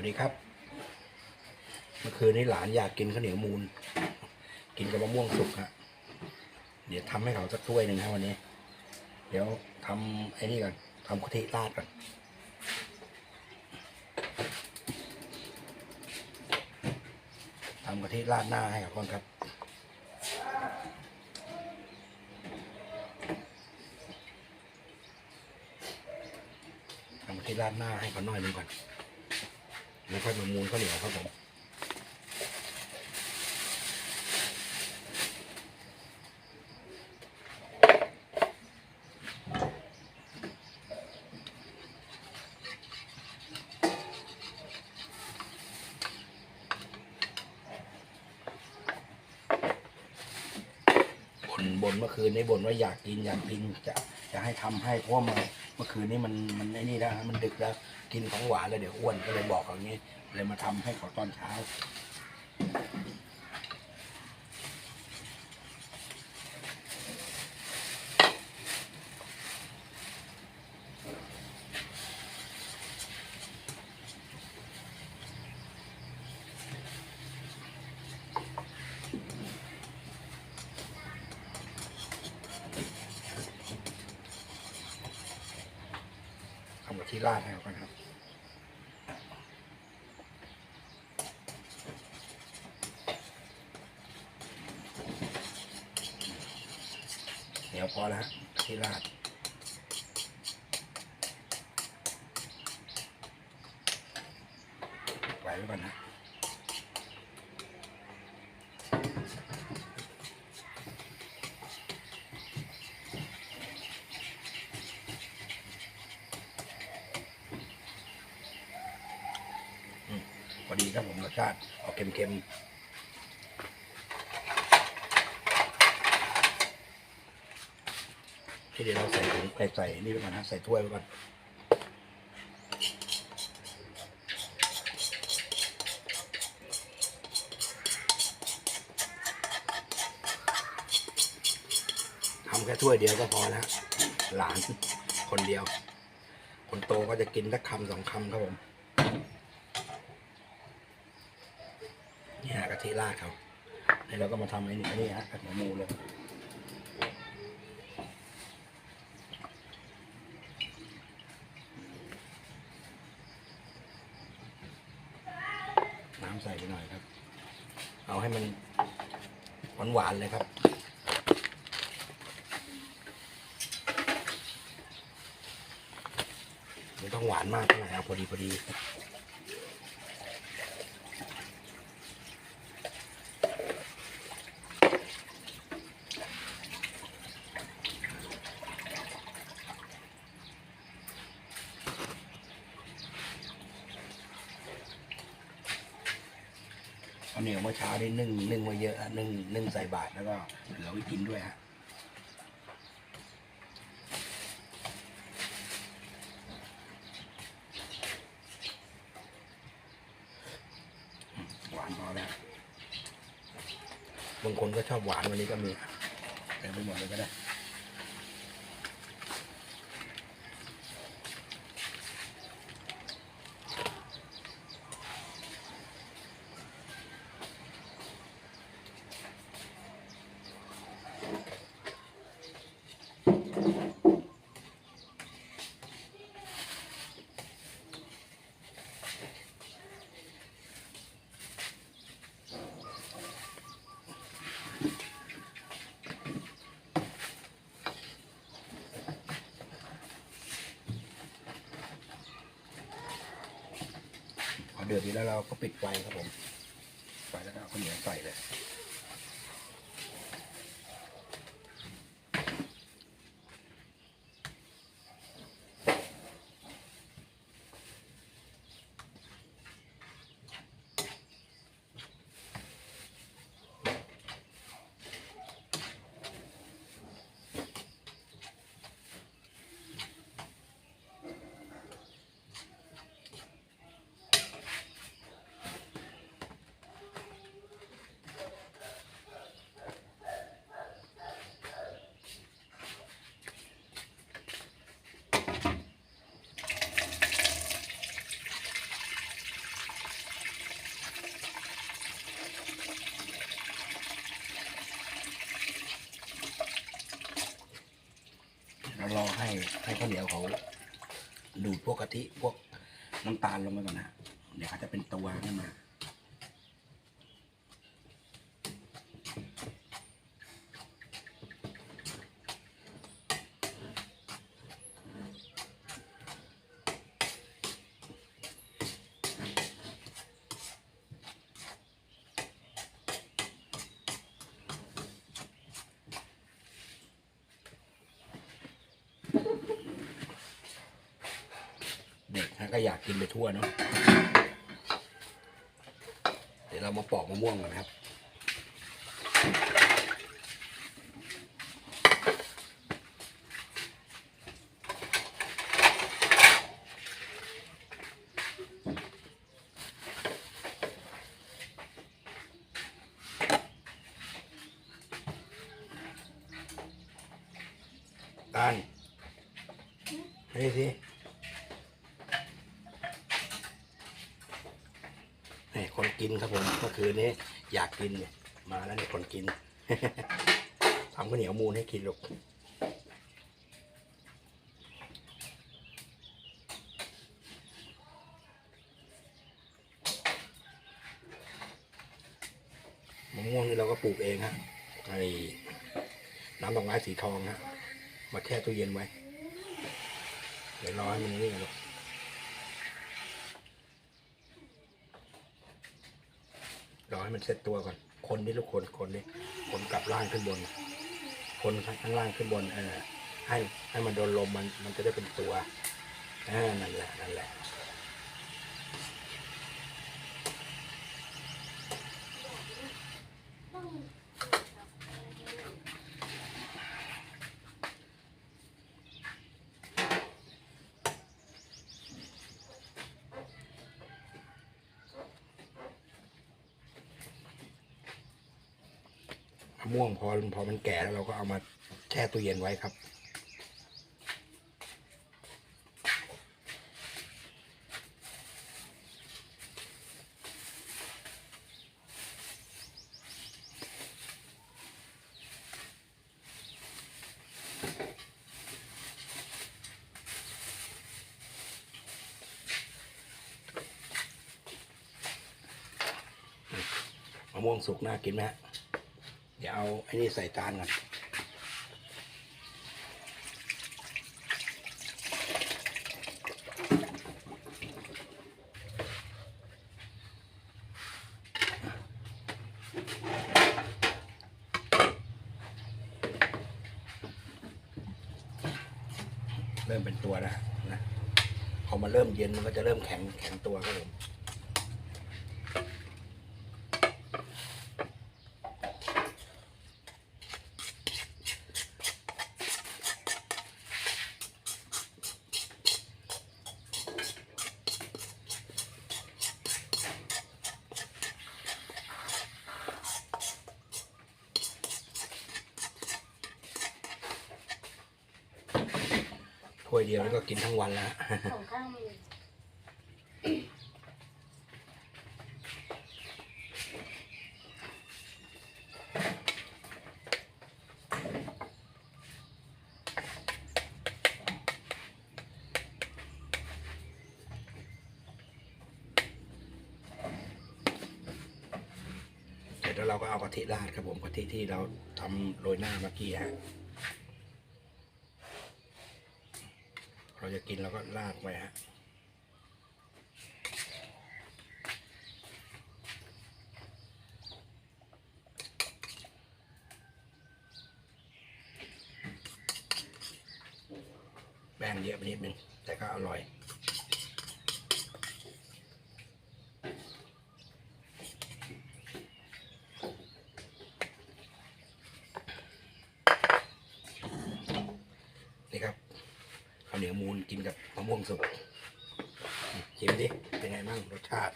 วัสดีครับเมื่อคืนนี้หลานอยากกินข้าวเหนียวมูล กินกับมะม่วงสุกฮะเดี๋ยวทำให้เขาสักถ้วยหนึ่งนะวันนี้ เดี๋ยวทำไอ้นี่ก่อนทำกะทิราดก่อนทำกะทิราดหน้าให้กับก่อนครับทำกะทิราดหน้าให้เขาหน่อยหนึ่งก่อน แล้วค่อยมามูลข้าวเหนียวครับผมบนบนเมื่อคืนนี้บนว่าอยากกินอยากกินจะจะให้ทำให้เพราะว่าเมื่อเมื่อคืนนี้มันมันไอ้นี่แล้วฮะมันดึกแล้ว กินของหวานแล้วเดี๋ยวอ้วนก็เลยบอกอย่างนี้ เลยมาทำให้เขาตอนเช้าทำกับที่ราดให้ เขากันครับเดี๋ยวพอแล้วฮะที่ราดไว้ไว้ก่อนนะ พอ ดีครับผมรสชาติออกเค็มๆที่เดี๋ยวเราใส่ถุงใส่ใส่นี่ไปก่อนนะใส่ถ้วยไปก่อนทำแค่ถ้วยเดียวก็พอแล้วหลานคนเดียว คนโตก็จะกินสักคำสองคำครับผม นี่ฮะกะ ทิราดเขาแล้วเราก็มาทำไอ้นี่อันนี่ฮะกระเทียมหมูเลยน้ำใส่ไปหน่อยครับ เอาให้มันหวานๆเลยครับไม่ต้องหวานมากเท่าไหร่เอาพอดีพอดี ข้าวเหนียวเมื่อเช้า ได้นึ่งนึ่งไว้เยอะฮะนึ่งนึ่งใส่บาตรแล้วก็เหลือไว้กินด้วยฮะหวานพอแล้วบางคนก็ชอบหวานวันนี้ก็มีแต่ไม่หมดเลยก็ได้ เดือดดีแล้วเราก็ปิดไฟครับผมไฟแล้วก็เอาข้าวเหนียวใส่เลย พ ข้าวเหนียวเขาดูดพวกกะทิพวกน้ำตาลลงไปก่อนนะเดี๋ยวเขาจะเป็นตัวขึ้นมา กฮะก็อยากกินไปทั่วเนาะเดี๋ยวเรามาปอกมะม่วงกันนะครับ ตานให้สิ นคนกินครับผมเมื่อคืนนี้อยากกินมาแล้วเนี่ยคนกินทำข้าวเหนียวมูนให้กินลูกมะม่วงนี่เราก็ปลูกเองฮะไอ้น้ำดอกไม้สีทองฮะมาแช่ตู้เย็นไว้ เดี๋ยวรอให้มันนี่ลูก รอให้มันเซ็ตตัวก่อน คนนี่ลูกคนคนนี่คนกลับล่างขึ้นบน คนข้างล่างขึ้นบนเออให้ให้มันโดนลมมันมันจะได้เป็นตัวอ่านั่นแหละนั่นแหละ ม่วงพอพอมันแก่แล้วเราก็เอามาแช่ตู้เย็นไว้ครับ มะม่วงสุกน่ากินไหมฮะ เดี๋ยวเอาไอ้นี่ใส่จานก่อนเริ่มเป็นตัวแล้วนะพอมาเริ่มเย็นมันก็จะเริ่มแข็งแข็งตัวครับผม ถ้วยเดียวแล้วก็กินทั้งวันแล้วฮะของข้างมือเสร็จแล้วเราก็เอากะทิราดครับผมกะทิที่เราทำโรยหน้าเมื่อกี้ฮะ เรา จะกินเราก็ลาดไปฮะแป้งเยอะไปนิดนึงแต่ก็อร่อย นี่ครับ ข้าวเหนียวมูนกินกับมะม่วงสุกชิมดิ เป็นไงบ้างรสชาติ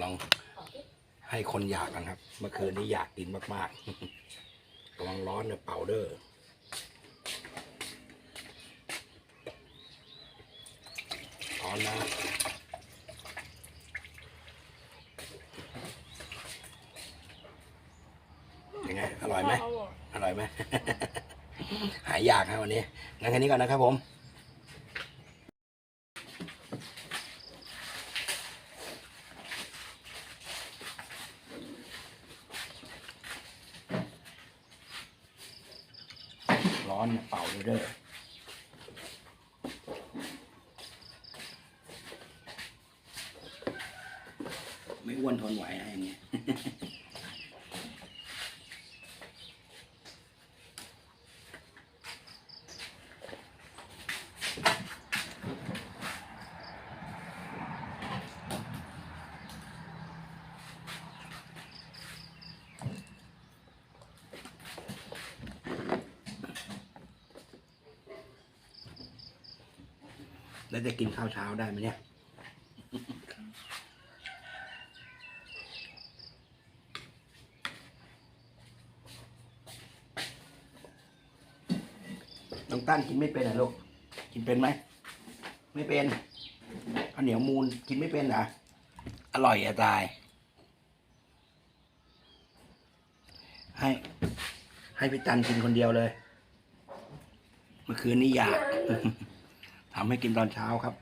ลองให้คนอยากกันครับ เมื่อคืนนี้อยากกินมากๆระวังร้อนเนี่ยเป่าเด้อร้อนนะยังไง อร่อยไหมอร่อยไหม ฮะวันนี้งั้นแค่นี้ก่อนนะครับผมร้อนเนี่ยเป่าเลยเด้อไม่อ้วนทนไหวนะอย่างเงี้ย แล้วจะกินข้าวเช้าได้ไหมเนี่ย น้องตั้นกินไม่เป็นเหรอลูก กินเป็นไหม ไม่เป็นข้าวเหนียวมูนกินไม่เป็นเหรอ อร่อยอะตาย ให้ ให้พี่ตันกินคนเดียวเลย เมื่อคืนนี้อยาก ทำให้กินตอนเช้าครับ